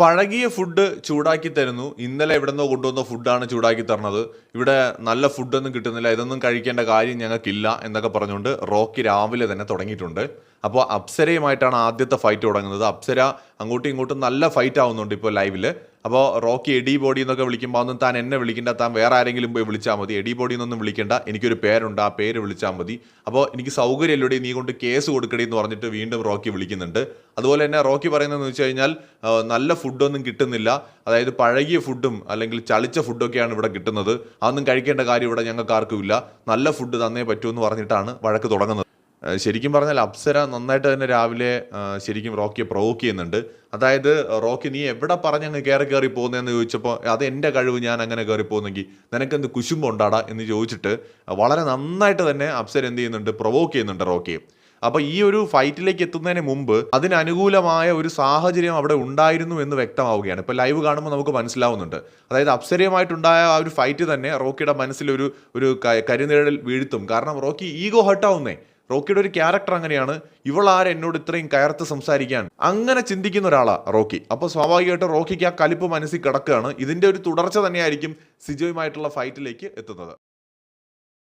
പഴകിയ ഫുഡ് ചൂടാക്കി തരുന്നു. ഇന്നലെ എവിടെന്നോ കൊണ്ടുവന്ന ഫുഡാണ് ചൂടാക്കി തരണത് ഇവിടെ നല്ല ഫുഡൊന്നും കിട്ടുന്നില്ല. ഇതൊന്നും കഴിക്കേണ്ട കാര്യം ഞങ്ങൾക്കില്ല എന്നൊക്കെ പറഞ്ഞുകൊണ്ട് റോക്കി രാവിലെ തന്നെ തുടങ്ങിയിട്ടുണ്ട്. അപ്പോൾ അപ്സരയുമായിട്ടാണ് ആദ്യത്തെ ഫൈറ്റ് തുടങ്ങുന്നത്. അപ്സര അങ്ങോട്ടും ഇങ്ങോട്ടും നല്ല ഫൈറ്റ് ആവുന്നുണ്ട് ഇപ്പോൾ ലൈവിൽ അപ്പോൾ റോക്കി എഡി ബോഡി എന്നൊക്കെ വിളിക്കുമ്പോൾ ഒന്നും താൻ എന്നെ വിളിക്കേണ്ട താൻ വേറെ ആരെങ്കിലും പോയി വിളിച്ചാൽ മതി. എഡി ബോഡി എന്നൊന്നും വിളിക്കേണ്ട. എനിക്കൊരു പേരുണ്ട് ആ പേര് വിളിച്ചാൽ മതി. അപ്പോൾ എനിക്ക് സൗകര്യമില്ലടി നീ കൊണ്ട് കേസ് കൊടുക്കടി എന്ന് പറഞ്ഞിട്ട് വീണ്ടും റോക്കി വിളിക്കുന്നുണ്ട്. അതുപോലെ തന്നെ റോക്കി പറയുന്നതെന്ന് വെച്ച് കഴിഞ്ഞാൽ നല്ല ഫുഡൊന്നും കിട്ടുന്നില്ല. അതായത് പഴകിയ ഫുഡും അല്ലെങ്കിൽ ചളിച്ച ഫുഡൊക്കെയാണ് ഇവിടെ കിട്ടുന്നത്. അതൊന്നും കഴിക്കേണ്ട കാര്യം ഇവിടെ ഞങ്ങൾക്ക് ആർക്കും ഇല്ല. നല്ല ഫുഡ് തന്നേ പറ്റൂ എന്ന് പറഞ്ഞിട്ടാണ് വഴക്ക് തുടങ്ങുന്നത്. ശരിക്കും പറഞ്ഞാൽ അപ്സര നന്നായിട്ട് തന്നെ രാവിലെ ശരിക്കും റോക്കിയെ പ്രൊവോക്ക് ചെയ്യുന്നുണ്ട്. അതായത് റോക്കി നീ എവിടെ പറഞ്ഞങ്ങ് കയറി കയറി പോകുന്നതെന്ന് ചോദിച്ചപ്പോൾ അത് എന്റെ കഴിവ് ഞാൻ അങ്ങനെ കയറി പോകുന്നെങ്കിൽ നിനക്കെന്ത് കുശുമ്പുണ്ടാടാ എന്ന് ചോദിച്ചിട്ട് വളരെ നന്നായിട്ട് തന്നെ അപ്സര എന്ത് ചെയ്യുന്നുണ്ട് പ്രൊവോക്ക് ചെയ്യുന്നുണ്ട് റോക്കിയെ അപ്പോൾ ഈ ഒരു ഫൈറ്റിലേക്ക് എത്തുന്നതിന് മുമ്പ് അതിനനുകൂലമായ ഒരു സാഹചര്യം അവിടെ ഉണ്ടായിരുന്നു എന്ന് വ്യക്തമാവുകയാണ്. ഇപ്പോൾ ലൈവ് കാണുമ്പോൾ നമുക്ക് മനസ്സിലാവുന്നുണ്ട്. അതായത് അപ്സരയുമായിട്ടുണ്ടായ ആ ഒരു ഫൈറ്റ് തന്നെ റോക്കിയുടെ മനസ്സിലൊരു ഒരു കരുനിഴൽ വീഴ്ത്തും. കാരണം റോക്കി ഈഗോ ഹർട്ടാവുന്നേ. റോക്കിയുടെ ഒരു ക്യാരക്ടർ അങ്ങനെയാണ്. ഇവളാരെ എന്നോട് ഇത്രയും കയർത്ത് സംസാരിക്കാൻ. അങ്ങനെ ചിന്തിക്കുന്ന ഒരാളാണ് റോക്കി. അപ്പോൾ സ്വാഭാവികമായിട്ടും റോക്കിക്ക് ആ കലിപ്പ് മനസ്സിൽ കിടക്കുകയാണ്. ഇതിന്റെ ഒരു തുടർച്ച തന്നെയായിരിക്കും സിജോയുമായിട്ടുള്ള ഫൈറ്റിലേക്ക് എത്തുന്നത്.